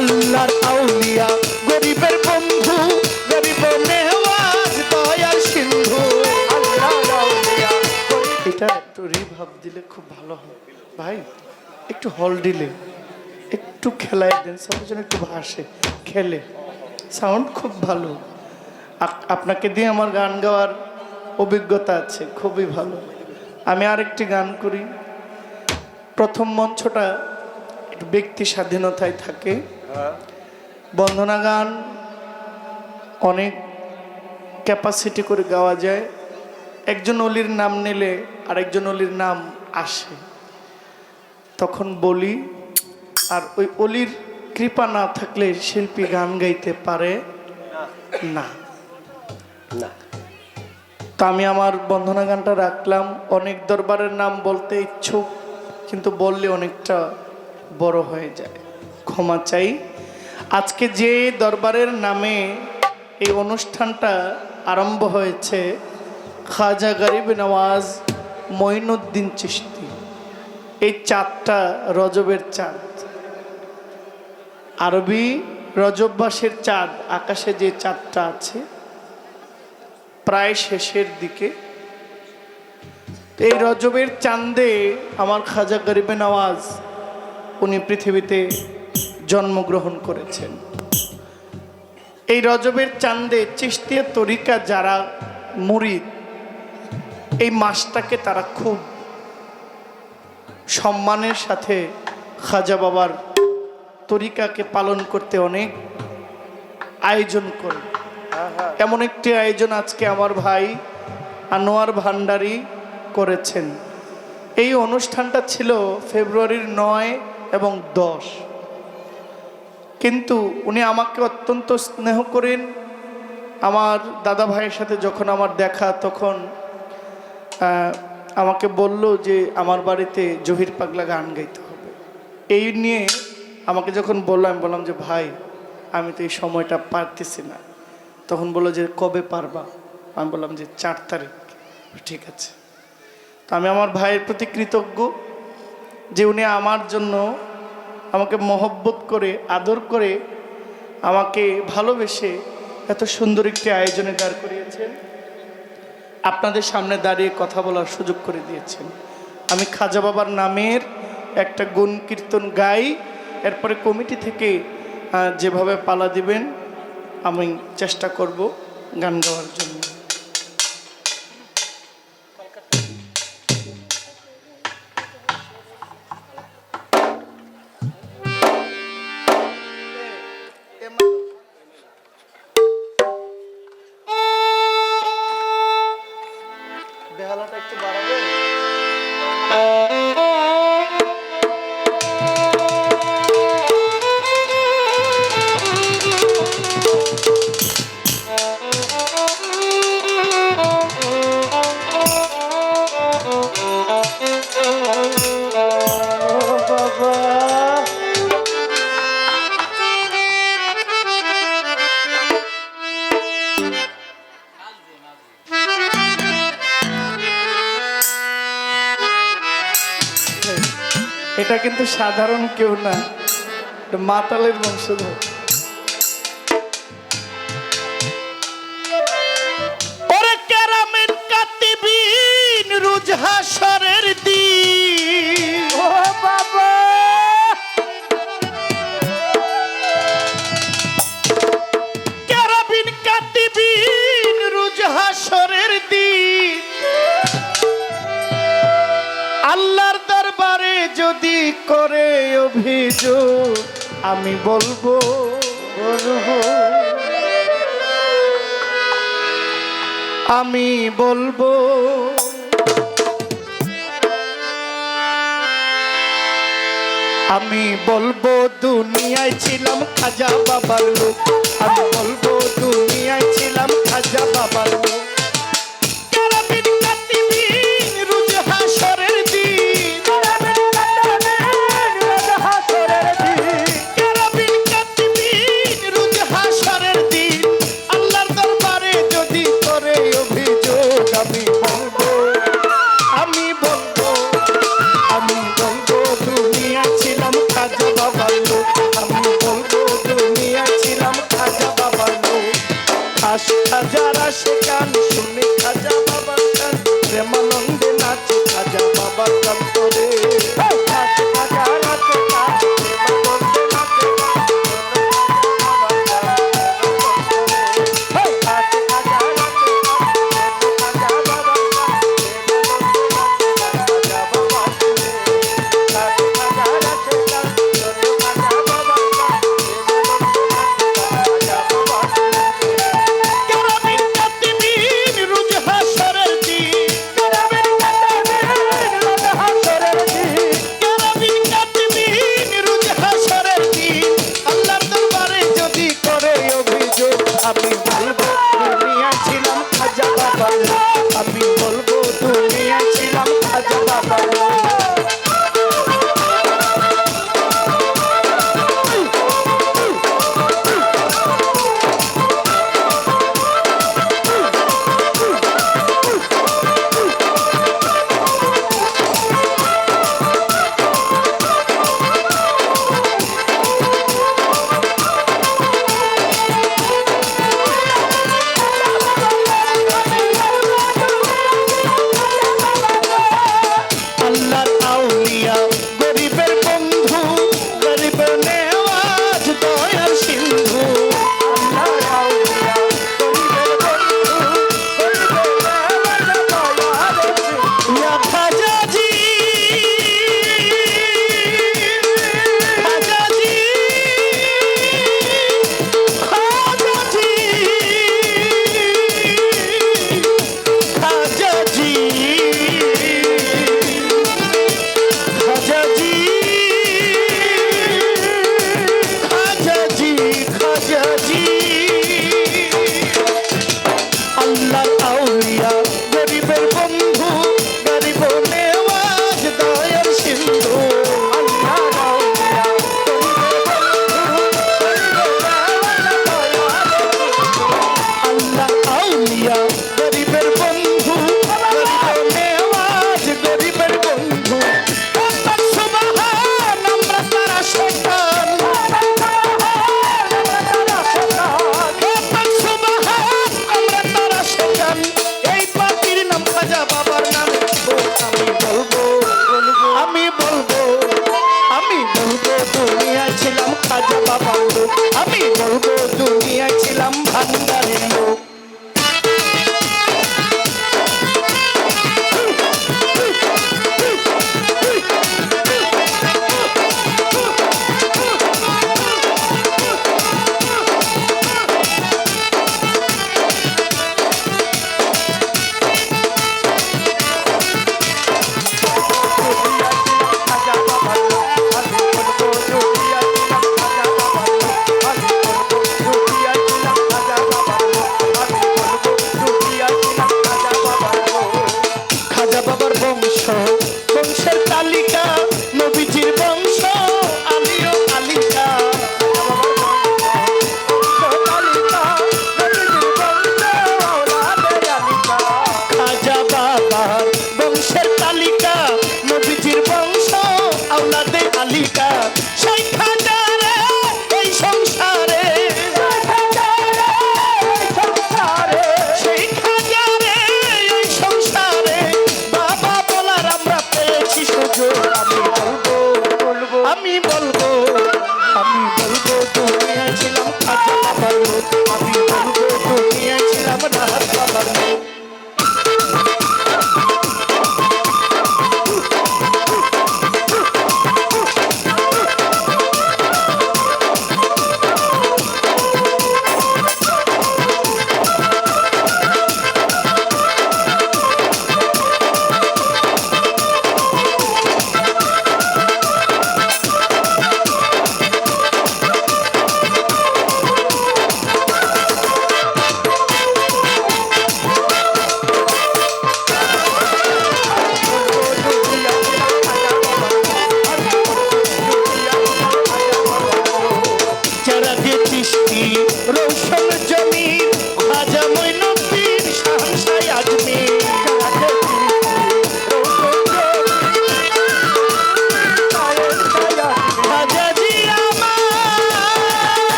আল্লাহর আউলিয়া, গরিবের বন্ধু, গরিব নেওয়াজ দয়ার সিন্ধু এটা একটু রিভাব দিলে খুব ভালো হয়। ভাই, একটু হল দিলে, একটু খেলায় দেন সবার জন্য একটু ভাসে খেলে। সাউন্ড খুব ভালো। আপনাকে দিয়ে আমার গান গাওয়ার অভিজ্ঞতা আছে, খুবই ভালো। আমি আরেকটি গান করি। প্রথম মঞ্চটা একটু ব্যক্তি স্বাধীনতায় থাকে। বন্দনা গান অনেক ক্যাপাসিটি করে গাওয়া যায়। একজন অলির নাম নিলে আরেকজন অলির নাম আসে। তখন বলি আর ওই অলির কৃপা না থাকলে শিল্পী গান গাইতে পারে না। না। তো আমি আমার বন্ধনা গানটা রাখলাম। অনেক দরবারের নাম বলতে ইচ্ছুক কিন্তু বললে অনেকটা বড় হয়ে যায়। ক্ষমা চাই। আজকে যে দরবারের নামে এই অনুষ্ঠানটা আরম্ভ হয়েছে, খাজা গরিব নওয়াজ মঈনুদ্দিন চিস্তি এই চাঁদটা রজবের চাঁদ। আরবি রজব মাসের চাঁদ, আকাশে যে চাঁদটা আছে, প্রায় শেষের দিকে। এই রজবের চাঁদে আমার খাজা গরিবে নওয়াজ, উনি পৃথিবীতে জন্মগ্রহণ করেছেন। এই রজবের চাঁদে চিস্তিয়া তরিকা যারা মুরিদ, এই মাসটাকে তারা খুব সম্মানের সাথে খাজা বাবার তরিকাকে পালন করতে অনেক আয়োজন করে। এমন একটি আয়োজন আজকে আমার ভাই আনোয়ার ভান্ডারি করেছেন। এই অনুষ্ঠানটা ছিল ফেব্রুয়ারির নয় এবং দশ। কিন্তু উনি আমাকে অত্যন্ত স্নেহ করেন। আমার দাদা ভাইয়ের সাথে যখন আমার দেখা, তখন আমাকে বলল যে আমার বাড়িতে জহির পাগলা গান গাইতে হবে। এই নিয়ে আমাকে যখন বলল, আমি বললাম যে, ভাই, আমি তো এই সময়টা পারতেছি না। তখন বলল যে, কবে পারবা? আমি বললাম যে, চার তারিখ। ঠিক আছে। তো আমি আমার ভাইয়ের প্রতি কৃতজ্ঞ যে উনি আমার জন্য আমাকে মহব্বত করে, আদর করে, আমাকে ভালোবেসে এত সুন্দর একটি আয়োজনে দাঁড় করিয়েছেন। আপনাদের সামনে দাঁড়িয়ে কথা বলার সুযোগ করে দিয়েছেন। আমি খাজা বাবার নামের একটা গুণ কীর্তন গাই। এরপরে কমিটি থেকে যেভাবে পালা দিবেন, আমি চেষ্টা করব গান গাওয়ার জন্য। এটা কিন্তু সাধারণ কেউ না মাতালের বংশধর। যদি করে অভিযোগ আমি বলব আমি বলব। আমি বলব দুনিয়ায় ছিলাম খাজা বাবার লোক। tá de pavão love me.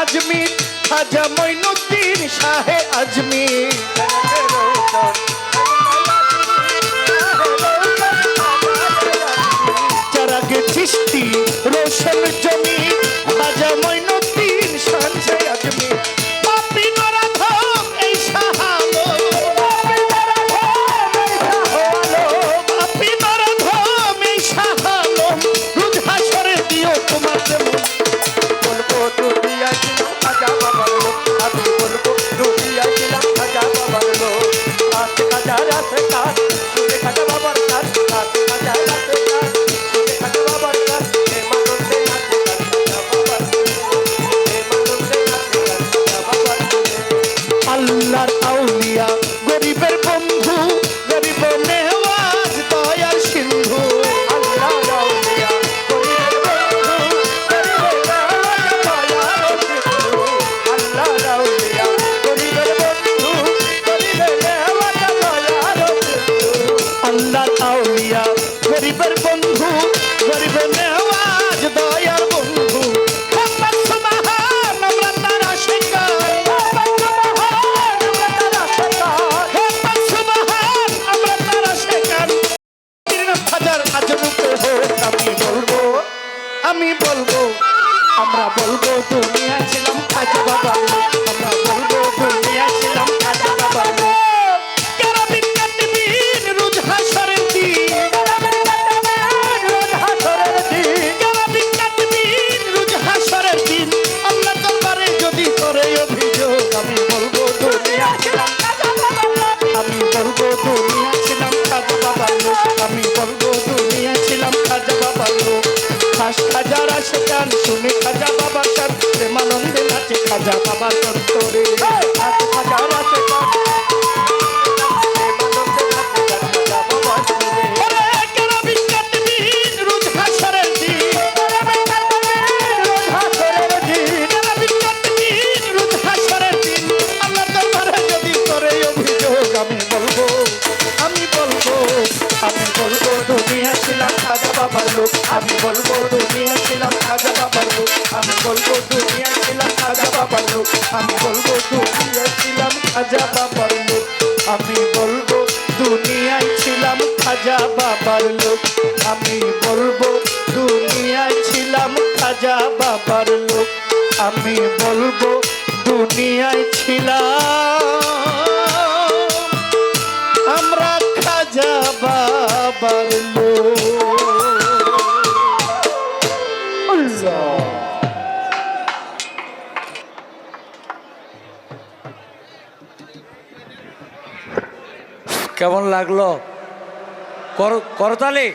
Ajmer খাজা মৈনুদ্দিন শাহে আজমির। যারা গেছিস রোশন জমি আমি বলব, দুনিয়ায় ছিলাম খাজা বাবার লোক। আমি বলব, দুনিয়ায় ছিলাম খাজা বাবার লোক। আমি বলব, দুনিয়ায় ছিলাম আমরা খাজা বাবার লোক কেমন লাগল? করতালি করতালি